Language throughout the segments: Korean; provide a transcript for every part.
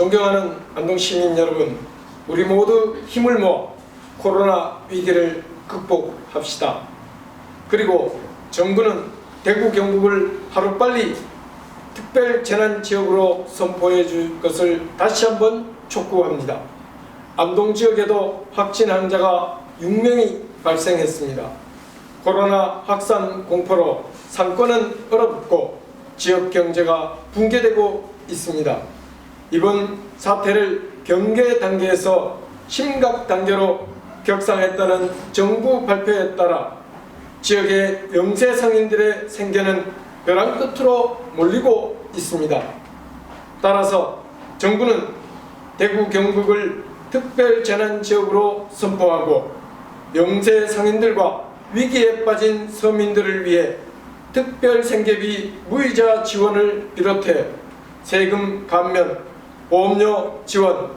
존경하는 안동 시민 여러분, 우리 모두 힘을 모아 코로나 위기를 극복합시다. 그리고 정부는 대구 경북을 하루빨리 특별 재난 지역으로 선포해 줄 것을 다시 한번 촉구합니다. 안동 지역에도 확진 환자가 6명이 발생했습니다. 코로나 확산 공포로 상권은 얼어붙고 지역 경제가 붕괴되고 있습니다. 이번 사태를 경계 단계에서 심각 단계로 격상했다는 정부 발표에 따라 지역의 영세 상인들의 생계는 벼랑 끝으로 몰리고 있습니다. 따라서 정부는 대구 경북을 특별 재난 지역으로 선포하고 영세 상인들과 위기에 빠진 서민들을 위해 특별 생계비 무이자 지원을 비롯해 세금 감면, 보험료 지원,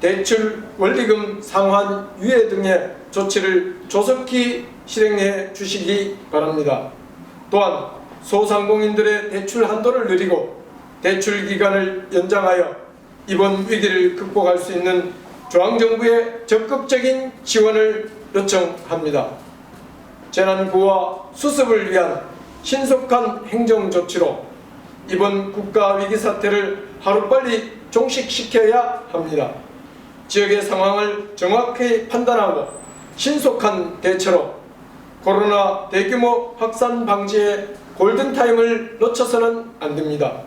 대출 원리금 상환 유예 등의 조치를 조속히 실행해 주시기 바랍니다. 또한 소상공인들의 대출 한도를 늘리고 대출 기간을 연장하여 이번 위기를 극복할 수 있는 중앙정부의 적극적인 지원을 요청합니다. 재난구와 수습을 위한 신속한 행정 조치로 이번 국가 위기 사태를 하루빨리 종식시켜야 합니다. 지역의 상황을 정확히 판단하고 신속한 대처로 코로나 대규모 확산 방지에 골든타임을 놓쳐서는 안 됩니다.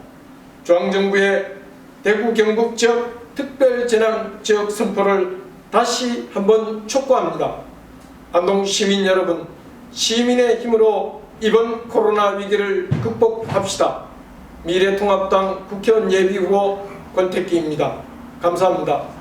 중앙정부의 대구 경북 지역 특별 재난 지역 선포를 다시 한번 촉구합니다. 안동 시민 여러분, 시민의 힘으로 이번 코로나 위기를 극복합시다. 미래통합당 국회의원 예비후보 권택기입니다. 감사합니다.